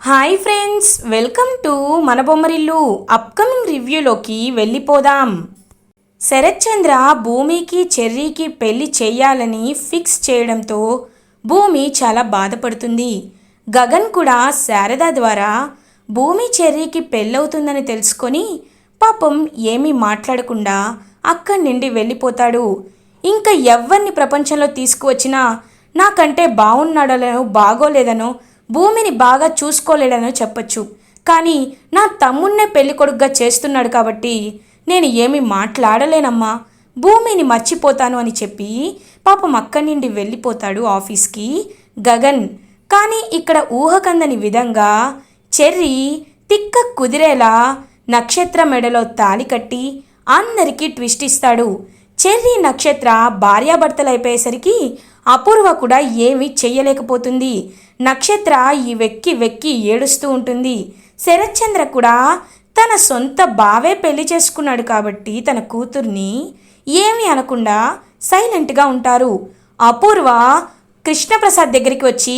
Hi friends welcome to మన Bommarillu upcoming రివ్యూలోకి వెళ్ళిపోదాం. శరత్చంద్ర భూమికి చెర్రీకి పెళ్ళి చేయాలని ఫిక్స్ చేయడంతో భూమి చాలా బాధపడుతుంది. గగన్ కూడా శారద ద్వారా భూమి చెర్రీకి పెళ్ళవుతుందని తెలుసుకొని పాపం ఏమీ మాట్లాడకుండా అక్కడి నుండి వెళ్ళిపోతాడు. ఇంకా ఎవరిని ప్రపంచంలో తీసుకువచ్చినా నాకంటే బాగున్నాడనో బాగోలేదనో భూమిని బాగా చూసుకోలేడనో చెప్పొచ్చు. కానీ నా తమ్ముణ్ణే పెళ్ళి చేస్తున్నాడు కాబట్టి నేను ఏమీ మాట్లాడలేనమ్మా. భూమిని మర్చిపోతాను అని చెప్పి పాపం అక్కడి నుండి వెళ్ళిపోతాడు ఆఫీస్కి గగన్. కానీ ఇక్కడ ఊహకందని విధంగా చెర్రీ తిక్క కుదిరేలా నక్షత్ర మెడలో తాలి కట్టి అందరికీ ట్విస్ట్ ఇస్తాడు. చెర్రీ నక్షత్ర భార్యాభర్తలైపోయేసరికి అపూర్వ కూడా ఏమీ చెయ్యలేకపోతుంది. నక్షత్ర ఈ వెక్కి వెక్కి ఏడుస్తూ ఉంటుంది. శరత్చంద్ర కూడా తన సొంత బావే పెళ్ళి చేసుకున్నాడు కాబట్టి తన కూతుర్ని ఏమి అనకుండా సైలెంట్గా ఉంటారు. అపూర్వ కృష్ణప్రసాద్ దగ్గరికి వచ్చి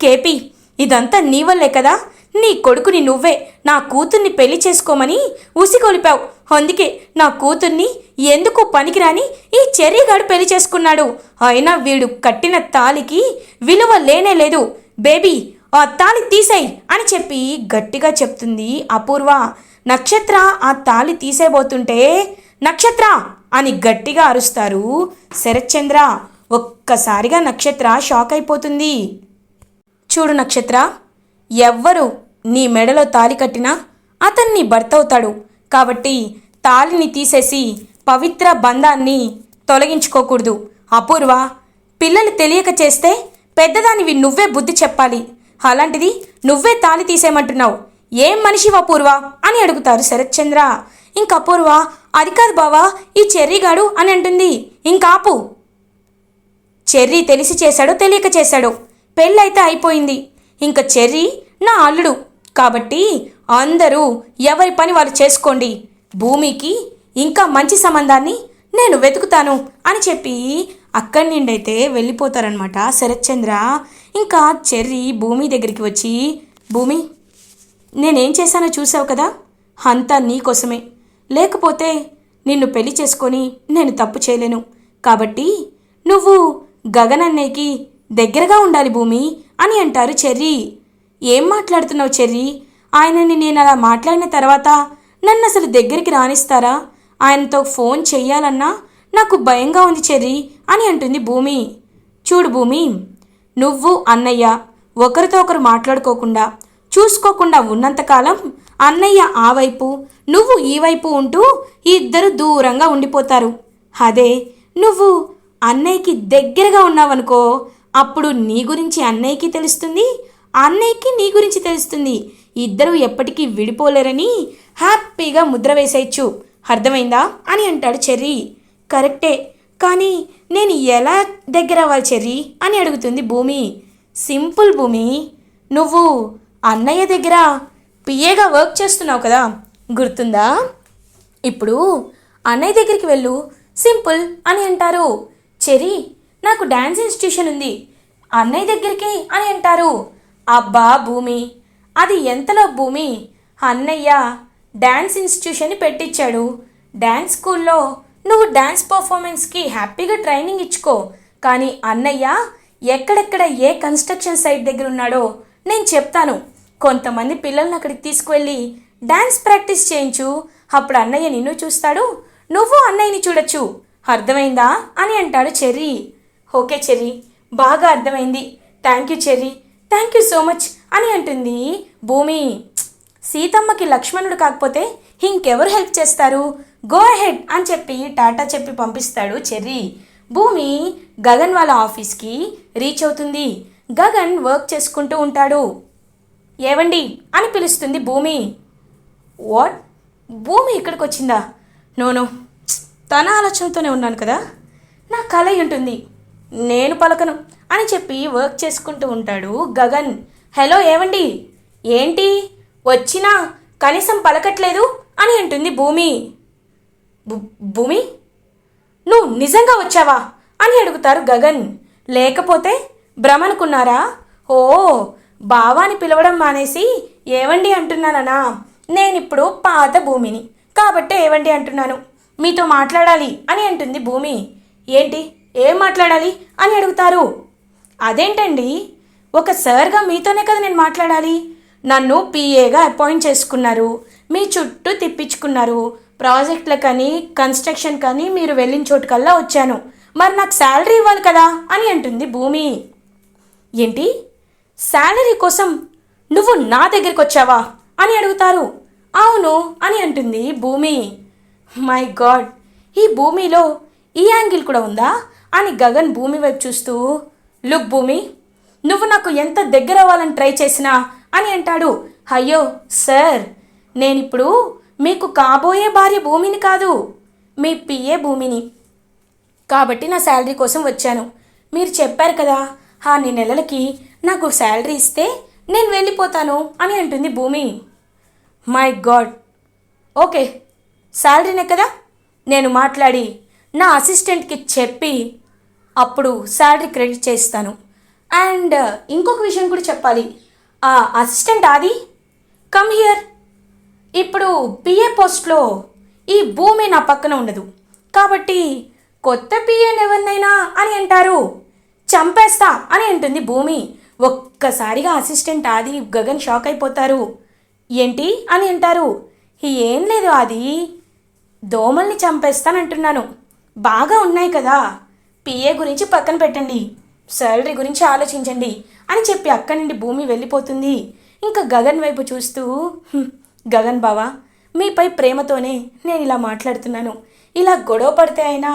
కేపీ ఇదంతా నీ వల్లే కదా? నీ కొడుకుని నువ్వే. నా కూతుర్ని పెళ్ళి చేసుకోమని ఉసిగొలిపావు. అందుకే నా కూతుర్ని ఎందుకు పనికిరాని ఈ చెర్రీగాడు పెళ్ళి చేసుకున్నాడు. అయినా వీడు కట్టిన తాలికి విలువ లేనే లేదు. బేబీ ఆ తాళి తీసేయ్ అని చెప్పి గట్టిగా చెప్తుంది అపూర్వ. నక్షత్ర ఆ తాళి తీసేయబోతుంటే నక్షత్ర అని గట్టిగా అరుస్తారు శరత్చంద్ర. ఒక్కసారిగా నక్షత్ర షాక్ అయిపోతుంది. చూడు నక్షత్ర ఎవ్వరు నీ మెడలో తాలి కట్టినా అతన్ని భర్త అవుతాడు కాబట్టి తాలిని తీసేసి పవిత్ర బంధాన్ని తొలగించుకోకూడదు. అపూర్వ పిల్లలు తెలియక చేస్తే పెద్దదానివి నువ్వే బుద్ధి చెప్పాలి. అలాంటిది నువ్వే తాలి తీసేయమంటున్నావు. ఏం మనిషి అపూర్వ అని అడుగుతారు శరత్చంద్ర. ఇంక అపూర్వ అది కాదు బావా ఈ చెర్రీగాడు అని అంటుంది. ఇంకాపు చెర్రీ తెలిసి చేశాడో తెలియక చేశాడో. పెళ్ళైతే అయిపోయింది. ఇంక చెర్రీ నా అల్లుడు. కాబట్టి అందరూ ఎవరి పని వాళ్ళు చేసుకోండి. భూమికి ఇంకా మంచి సంబంధాన్ని నేను వెతుకుతాను అని చెప్పి అక్కడి నుండి అయితే వెళ్ళిపోతారనమాట శరత్చంద్ర ఇంకా చెర్రీ భూమి దగ్గరికి వచ్చి భూమి నేనేం చేశానో చూసావు కదా? అంతా నీకోసమే లేకపోతే నిన్ను పెళ్ళి చేసుకొని నేను తప్పు చేయలేను. కాబట్టి నువ్వు గగన్ అన్నయ్యకి దగ్గరగా ఉండాలి భూమి అని అంటారు చెర్రీ. ఏం మాట్లాడుతున్నావు చెర్రీ? ఆయనని నేను అలా మాట్లాడిన తర్వాత నన్ను అసలు దగ్గరికి రానిస్తారా? ఆయనతో ఫోన్ చెయ్యాలన్నా నాకు భయంగా ఉంది చెర్రీ అని అంటుంది భూమి. చూడు భూమి నువ్వు అన్నయ్య ఒకరితో ఒకరు మాట్లాడుకోకుండా చూసుకోకుండా ఉన్నంతకాలం అన్నయ్య ఆ వైపు నువ్వు ఈ వైపు ఉంటూ ఇద్దరు దూరంగా ఉండిపోతారు. అదే నువ్వు అన్నయ్యకి దగ్గరగా ఉన్నావనుకో అప్పుడు నీ గురించి అన్నయ్యకి తెలుస్తుంది అన్నయ్యకి నీ గురించి తెలుస్తుంది. ఇద్దరు ఎప్పటికీ విడిపోలేరని హ్యాపీగా ముద్ర వేసేయచ్చు. అర్థమైందా? అని అంటాడు చెర్రీ. కరెక్టే. కానీ నేను ఎలా దగ్గర అవ్వాలి చెర్రీ అని అడుగుతుంది భూమి. సింపుల్ భూమి. నువ్వు అన్నయ్య దగ్గర పిఏగా వర్క్ చేస్తున్నావు కదా గుర్తుందా? ఇప్పుడు అన్నయ్య దగ్గరికి వెళ్ళు. సింపుల్ అని అంటారు. చెరి నాకు డ్యాన్స్ ఇన్స్టిట్యూషన్ ఉంది. అన్నయ్య దగ్గరికి అని అంటారు. అబ్బా భూమి అది ఎంతలో భూమి? అన్నయ్య డ్యాన్స్ ఇన్స్టిట్యూషన్ పెట్టించాడు డ్యాన్స్ స్కూల్లో నువ్వు డ్యాన్స్ పర్ఫార్మెన్స్కి హ్యాపీగా ట్రైనింగ్ ఇచ్చుకో. కానీ అన్నయ్య ఎక్కడెక్కడ ఏ కన్స్ట్రక్షన్ సైట్ దగ్గర ఉన్నాడో నేను చెప్తాను. కొంతమంది పిల్లల్ని అక్కడికి తీసుకువెళ్ళి డ్యాన్స్ ప్రాక్టీస్ చేయించు. అప్పుడు అన్నయ్య నిన్ను చూస్తాడు నువ్వు అన్నయ్యని చూడొచ్చు. అర్థమైందా? అని అంటాడు చెర్రీ. ఓకే చెర్రీ బాగా అర్థమైంది. Thank you Cherry thank you so much అని అంటుంది. భూమి సీతమ్మకి లక్ష్మణుడు కాకపోతే ఇంకెవరు హెల్ప్ చేస్తారు? గో అహెడ్ అని చెప్పి టాటా చెప్పి పంపిస్తాడు చెర్రీ. భూమి గగన్ వాళ్ళ ఆఫీస్కి రీచ్ అవుతుంది. గగన్ వర్క్ చేసుకుంటూ ఉంటాడు. ఏవండి? అని పిలుస్తుంది భూమి. వాట్ భూమి ఇక్కడికి వచ్చిందా? నోను తన ఆలోచనతోనే ఉన్నాను కదా. నా కళ ఉంటుంది నేను పలకను అని చెప్పి వర్క్ చేసుకుంటూ ఉంటాడు గగన్. హలో ఏవండి? ఏంటి? వచ్చినా కనీసం పలకట్లేదు అని అంటుంది భూమి. భూమి? నువ్వు నిజంగా వచ్చావా? అని అడుగుతారు గగన్. లేకపోతే భ్రమనుకున్నారా? ఓ బావాని పిలవడం మానేసి ఏవండి అంటున్నానన్నా నేనిప్పుడు పాత భూమిని. కాబట్టి ఏవండి అంటున్నాను. మీతో మాట్లాడాలి అని అంటుంది భూమి. ఏంటి? ఏం మాట్లాడాలి? అని అడుగుతారు. అదేంటండి? ఒక సార్గా మీతోనే కదా నేను మాట్లాడాలి. నన్ను పిఏగా అపాయింట్ చేసుకున్నారు. మీ చుట్టూ తిప్పించుకున్నారు. ప్రాజెక్టులకని కన్స్ట్రక్షన్ కానీ మీరు వెళ్ళిన చోటుకల్లా వచ్చాను. మరి నాకు శాలరీ ఇవ్వాలి కదా అని అంటుంది భూమి. ఏంటి? శాలరీ కోసం నువ్వు నా దగ్గరికి వచ్చావా అని అడుగుతారు. అవును అని అంటుంది భూమి. మై గాడ్ ఈ భూమిలో ఈ యాంగిల్ కూడా ఉందా అని గగన్ భూమి వైపు చూస్తూ. లుక్ భూమి నువ్వు నాకు ఎంత దగ్గర అవ్వాలని ట్రై చేసినా అని అంటాడు. అయ్యో సార్ నేనిప్పుడు మీకు కాబోయే భార్య భూమిని కాదు మీ పిఏ భూమిని. కాబట్టి నా శాలరీ కోసం వచ్చాను. మీరు చెప్పారు కదా అన్ని నెలలకి నాకు శాలరీ ఇస్తే నేను వెళ్ళిపోతాను అని అంటుంది భూమి. My God. ఓకే శాలరీనే కదా? నేను మాట్లాడి నా అసిస్టెంట్కి చెప్పి అప్పుడు శాలరీ క్రెడిట్ చేస్తాను. అండ్ ఇంకొక విషయం కూడా చెప్పాలి. ఆ అసిస్టెంట్ ఆది? Come here. ఇప్పుడు పిఏ పోస్ట్లో ఈ భూమి నా పక్కన ఉండదు. కాబట్టి కొత్త పిఏని ఎవరినైనా అని అంటారు. చంపేస్తా అని అంటుంది భూమి. ఒక్కసారిగా అసిస్టెంట్ ఆది గగన్ షాక్ అయిపోతారు. ఏంటి అని అంటారు. ఏం లేదు ఆది. దోమల్ని చంపేస్తానంటున్నాను. బాగా ఉన్నాయి కదా. పిఏ గురించి పక్కన పెట్టండి. శాలరీ గురించి ఆలోచించండి అని చెప్పి అక్కడి నుండి భూమి వెళ్ళిపోతుంది. ఇంకా గగన్ వైపు చూస్తూ గగన్ బావా మీపై ప్రేమతోనే నేను ఇలా మాట్లాడుతున్నాను. ఇలా గొడవ పడితే అయినా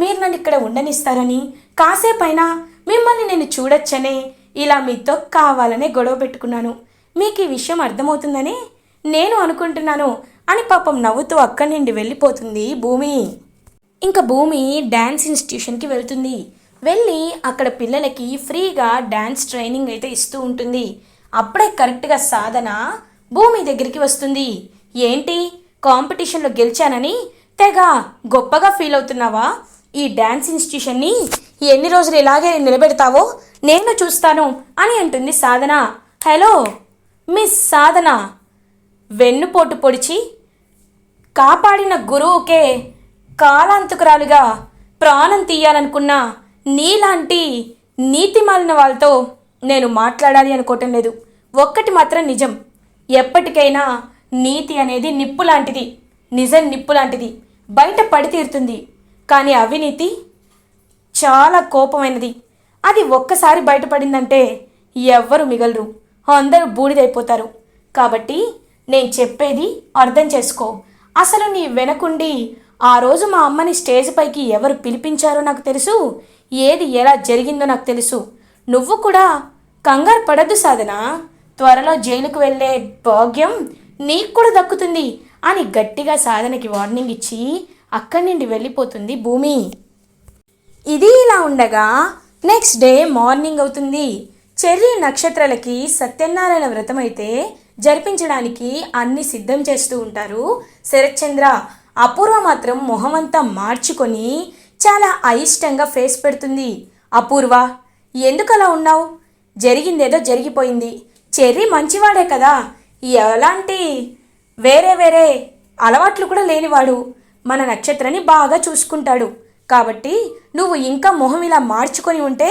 మీరు నన్ను ఇక్కడ ఉండనిస్తారని కాసేపైనా మిమ్మల్ని నేను చూడొచ్చనే ఇలా మీతో కావాలనే గొడవ పెట్టుకున్నాను. మీకు ఈ విషయం అర్థమవుతుందని నేను అనుకుంటున్నాను అని పాపం నవ్వుతూ అక్కడి నుండి వెళ్ళిపోతుంది భూమి. ఇంకా భూమి డ్యాన్స్ ఇన్స్టిట్యూషన్కి వెళ్తుంది. వెళ్ళి అక్కడ పిల్లలకి ఫ్రీగా డ్యాన్స్ ట్రైనింగ్ అయితే ఇస్తూ ఉంటుంది. అప్పుడే కరెక్ట్గా సాధన భూమి దగ్గరికి వస్తుంది. ఏంటి? కాంపిటీషన్లో గెలిచానని తెగ గొప్పగా ఫీల్ అవుతున్నావా? ఈ డ్యాన్స్ ఇన్స్టిట్యూషన్ని ఎన్ని రోజులు ఇలాగే నిలబెడతావో నేను చూస్తాను అని అంటుంది సాధన. హలో మిస్ సాధన. వెన్నుపోటు పొడిచి కాపాడిన గురువుకే కాలాంతకురాలుగా ప్రాణం తీయాలనుకున్న నీలాంటి నీతి మాలిన వాళ్ళతో నేను మాట్లాడాలి అనుకోవటం లేదు. ఒక్కటి మాత్రం నిజం. ఎప్పటికైనా నీతి అనేది నిప్పు లాంటిది నిజం నిప్పు లాంటిది బయట పడి తీరుతుంది. కానీ అవినీతి చాలా కోపమైనది. అది ఒక్కసారి బయటపడిందంటే ఎవ్వరు మిగలరు. అందరూ బూడిదైపోతారు. కాబట్టి నేను చెప్పేది అర్థం చేసుకో. అసలు నీ వెనకుండి ఆ రోజు మా అమ్మని స్టేజ్ పైకి ఎవరు పిలిపించారో నాకు తెలుసు. ఏది ఎలా జరిగిందో నాకు తెలుసు. నువ్వు కూడా కంగారు పడద్దు సాధన. త్వరలో జైలుకు వెళ్ళే భాగ్యం నీకు కూడా దక్కుతుంది అని గట్టిగా సాధనకి వార్నింగ్ ఇచ్చి అక్కడి నుండి వెళ్ళిపోతుంది భూమి. ఇది ఇలా ఉండగా నెక్స్ట్ డే మార్నింగ్ అవుతుంది. చెర్రీ నక్షత్రాలకి సత్యనారాయణ వ్రతం అయితే జరిపించడానికి అన్ని సిద్ధం చేస్తూ ఉంటారు శరత్చంద్ర. అపూర్వ మాత్రం మొహమంతా మార్చుకొని చాలా అయిష్టంగా ఫేస్ పెడుతుంది. అపూర్వ ఎందుకు అలా ఉన్నావు? జరిగిందేదో జరిగిపోయింది. చెర్రీ మంచివాడే కదా. ఎలాంటి వేరే వేరే అలవాట్లు కూడా లేనివాడు. మన నక్షత్రాన్ని బాగా చూసుకుంటాడు. కాబట్టి నువ్వు ఇంకా మొహం ఇలా మార్చుకొని ఉంటే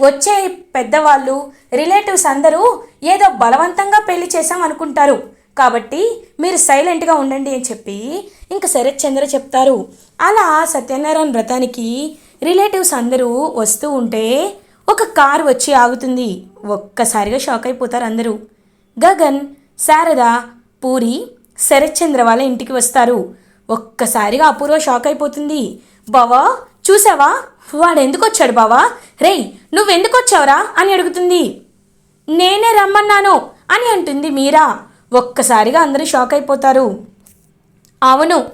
వచ్చే పెద్దవాళ్ళు రిలేటివ్స్ అందరూ ఏదో బలవంతంగా పెళ్ళి చేసాం అనుకుంటారు. కాబట్టి మీరు సైలెంట్గా ఉండండి అని చెప్పి ఇంకా శరత్ చంద్ర చెప్తారు. అలా సత్యనారాయణ వ్రతానికి రిలేటివ్స్ అందరూ వస్తూ ఉంటే ఒక కారు వచ్చి ఆగుతుంది. ఒక్కసారిగా షాక్ అయిపోతారు అందరూ. గగన్ శారద పూరి శరత్చంద్ర వాళ్ళ ఇంటికి వస్తారు. ఒక్కసారిగా అపూర్వ షాక్ అయిపోతుంది. బావా చూసావా? వాడు ఎందుకు వచ్చాడు బావా? రేయ్ నువ్వెందుకు వచ్చావురా? అని అడుగుతుంది. నేనే రమ్మన్నాను అని అంటుంది మీరా. ఒక్కసారిగా అందరూ షాక్ అయిపోతారు. అవును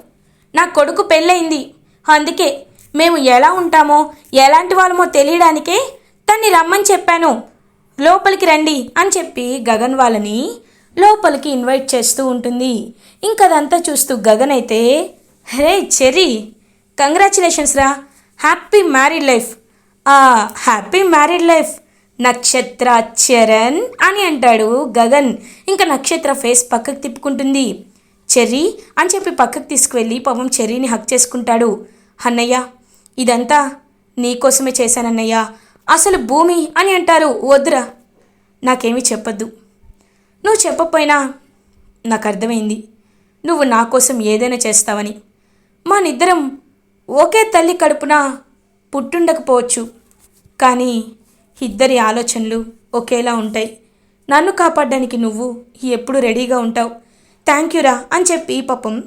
నా కొడుకు పెళ్ళయింది. అందుకే మేము ఎలా ఉంటామో ఎలాంటి వాళ్ళమో తెలియడానికే తన్ని రమ్మని చెప్పాను. లోపలికి రండి అని చెప్పి గగన్ వాళ్ళని లోపలికి ఇన్వైట్ చేస్తూ ఉంటుంది. ఇంకదంతా చూస్తూ గగన్ అయితే హే చెర్రీ కంగ్రాచులేషన్స్ రా. Happy married life. ఆ happy married life. Nakshatra Charan అని అంటాడు గగన్. ఇంకా నక్షత్ర ఫేస్ పక్కకు తిప్పుకుంటుంది. చెర్రీ అని చెప్పి పక్కకు తీసుకువెళ్ళి పాపం చెర్రీని హక్ చేసుకుంటాడు. అన్నయ్య ఇదంతా నీకోసమే చేశానన్నయ్య. అసలు భూమి అని అంటారు వద్దురా. నాకేమీ చెప్పొద్దు. నువ్వు చెప్పకపోయినా నాకు అర్థమైంది నువ్వు నా కోసం ఏదైనా చేస్తావని. మా నిద్దరం ఒకే తల్లి కడుపున పుట్టుండకపోవచ్చు. కానీ ఇద్దరి ఆలోచనలు ఒకేలా ఉంటాయి. నన్ను కాపాడడానికి నువ్వు ఎప్పుడు రెడీగా ఉంటావు. థ్యాంక్ యూరా అని చెప్పి పాపం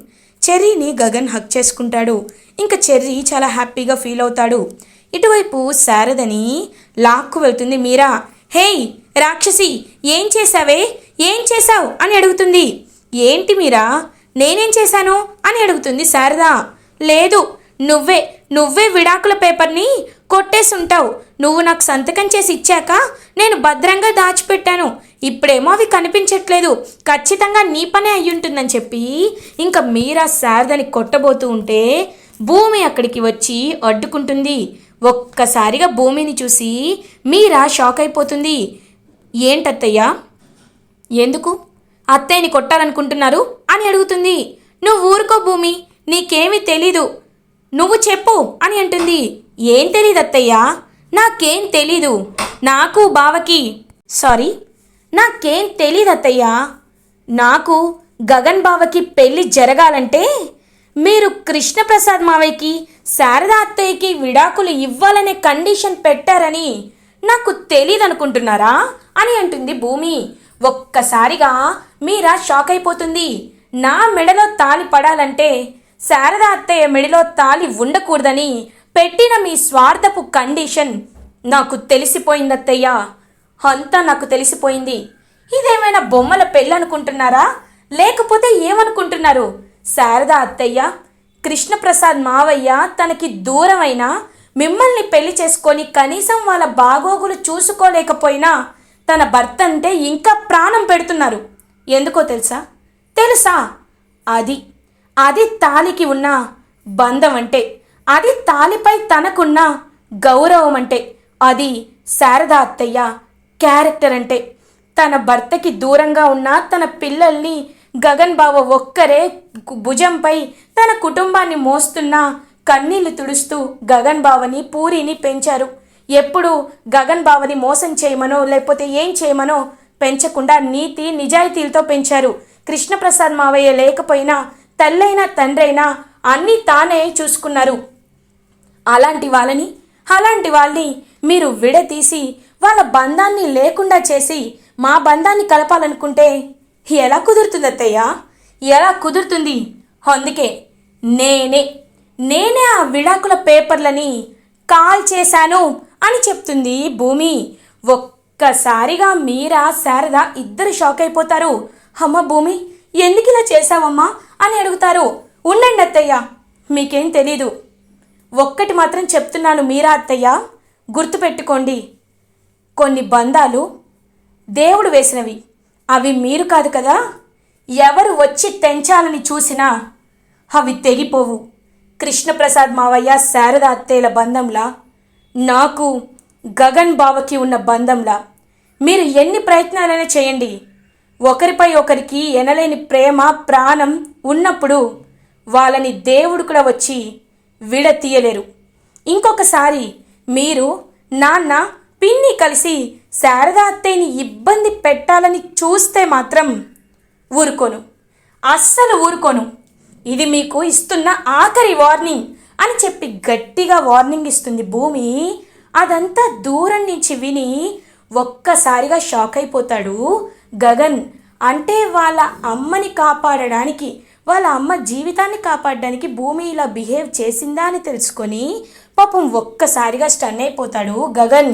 చెర్రీని గగన్ హక్ చేసుకుంటాడు. ఇంకా చెర్రీ చాలా హ్యాపీగా ఫీల్ అవుతాడు. ఇటువైపు శారదని లాక్కు వెళ్తుంది మీరా. హేయ్ రాక్షసి ఏం చేశావే? ఏం చేశావు? అని అడుగుతుంది. ఏంటి మీరా? నేనేం చేశాను? అని అడుగుతుంది శారద. లేదు నువ్వే నువ్వే విడాకుల పేపర్ని కొట్టేసి ఉంటావు నువ్వు నాకు సంతకం చేసి ఇచ్చాక నేను భద్రంగా దాచిపెట్టాను. ఇప్పుడేమో అవి కనిపించట్లేదు. ఖచ్చితంగా నీ పనే అయ్యుంటుందని చెప్పి ఇంకా మీరా శారదని కొట్టబోతూ ఉంటే భూమి అక్కడికి వచ్చి అడ్డుకుంటుంది. ఒక్కసారిగా భూమిని చూసి మీరా షాక్ అయిపోతుంది. ఏంటత్తయ్యా? ఎందుకు? అత్తయ్యని కొట్టాలనుకుంటున్నారు అని అడుగుతుంది. నువ్వు ఊరుకో భూమి నీకేమీ తెలీదు. నువ్వు చెప్పు అని అంటుంది. ఏం తెలీదు అత్తయ్యా నాకేం తెలీదు. నాకు బావకి సారీ నాకేం తెలీదు అత్తయ్యా నాకు గగన్ బావకి పెళ్ళి జరగాలంటే మీరు కృష్ణప్రసాద్ మావయ్యకి శారదా అత్తయ్యకి విడాకులు ఇవ్వాలనే కండిషన్ పెట్టారని నాకు తెలియదు అనుకుంటున్నారా అని అంటుంది భూమి. ఒక్కసారిగా మీరా షాక్ అయిపోతుంది. నా మెడలో తాలి పడాలంటే శారదా అత్తయ్య మెడలో తాలి ఉండకూడదని పెట్టిన మీ స్వార్థపు కండిషన్ నాకు తెలిసిపోయింది అత్తయ్య అంతా నాకు తెలిసిపోయింది. ఇదేమైనా బొమ్మల పెళ్ళనుకుంటున్నారా? లేకపోతే ఏమనుకుంటున్నారు? శారదా అత్తయ్య కృష్ణప్రసాద్ మావయ్య తనకి దూరమైన మిమ్మల్ని పెళ్ళి చేసుకొని కనీసం వాళ్ళ బాగోగులు చూసుకోలేకపోయినా తన భర్త అంటే ఇంకా ప్రాణం పెడుతున్నారు. ఎందుకో తెలుసా? తెలుసా? అది అది తాలికి ఉన్న బంధం అంటే అది తాలిపై తనకున్న గౌరవం అంటే అది శారదా అత్తయ్య క్యారెక్టర్ అంటే తన భర్తకి దూరంగా ఉన్న తన పిల్లల్ని గగన్ బావ ఒక్కరే భుజంపై తన కుటుంబాన్ని మోస్తున్న కన్నీళ్ళు తుడుస్తూ గగన్ బావని పూరిని పెంచారు. ఎప్పుడు గగన్ బావని మోసం చేయమనో లేకపోతే ఏం చేయమనో పెంచకుండా నీతి నిజాయితీలతో పెంచారు. కృష్ణప్రసాద్ మావయ్య లేకపోయినా తల్లైనా తండ్రైనా అన్నీ తానే చూసుకున్నారు. అలాంటి వాళ్ళని అలాంటి వాళ్ళని మీరు విడతీసి వాళ్ళ బంధాన్ని లేకుండా చేసి మా బంధాన్ని కలపాలనుకుంటే ఎలా కుదురుతుంది అత్తయ్య? ఎలా కుదురుతుంది? అందుకే నేనే నేనే ఆ విడాకుల పేపర్లని కాల్ చేశాను అని చెప్తుంది భూమి. ఒక్కసారిగా మీరా శారద ఇద్దరు షాక్ అయిపోతారు. అమ్మ భూమి ఎందుకు ఇలా చేశావమ్మా అని అడుగుతారు. ఉండండి అత్తయ్య మీకేం తెలీదు. ఒక్కటి మాత్రం చెప్తున్నాను మీరా అత్తయ్య గుర్తుపెట్టుకోండి. కొన్ని బంధాలు దేవుడు వేసినవి. అవి మీరు కాదు కదా? ఎవరు వచ్చి తెంచాలని చూసినా అవి తెగిపోవు. కృష్ణప్రసాద్ మావయ్య శారద అత్తయ్యల బంధంలా నాకు గగన్ బావకి ఉన్న బంధంలా. మీరు ఎన్ని ప్రయత్నాలైనా చేయండి. ఒకరిపై ఒకరికి ఎనలేని ప్రేమ ప్రాణం ఉన్నప్పుడు వాళ్ళని దేవుడు కూడా వచ్చి విడతీయలేరు. ఇంకొకసారి మీరు నాన్న పిన్ని కలిసి శారదా అత్తయ్యని ఇబ్బంది పెట్టాలని చూస్తే మాత్రం ఊరుకోను. అస్సలు ఊరుకోను. ఇది మీకు ఇస్తున్న ఆఖరి వార్నింగ్ అని చెప్పి గట్టిగా వార్నింగ్ ఇస్తుంది భూమి. అదంతా దూరం నుంచి విని ఒక్కసారిగా షాక్ అయిపోతాడు గగన్. అంటే వాళ్ళ అమ్మని కాపాడడానికి వాళ్ళ అమ్మ జీవితాన్ని కాపాడడానికి భూమి ఇలా బిహేవ్ చేసిందా అని తెలుసుకొని పాపం ఒక్కసారిగా స్టన్ అయిపోతాడు గగన్.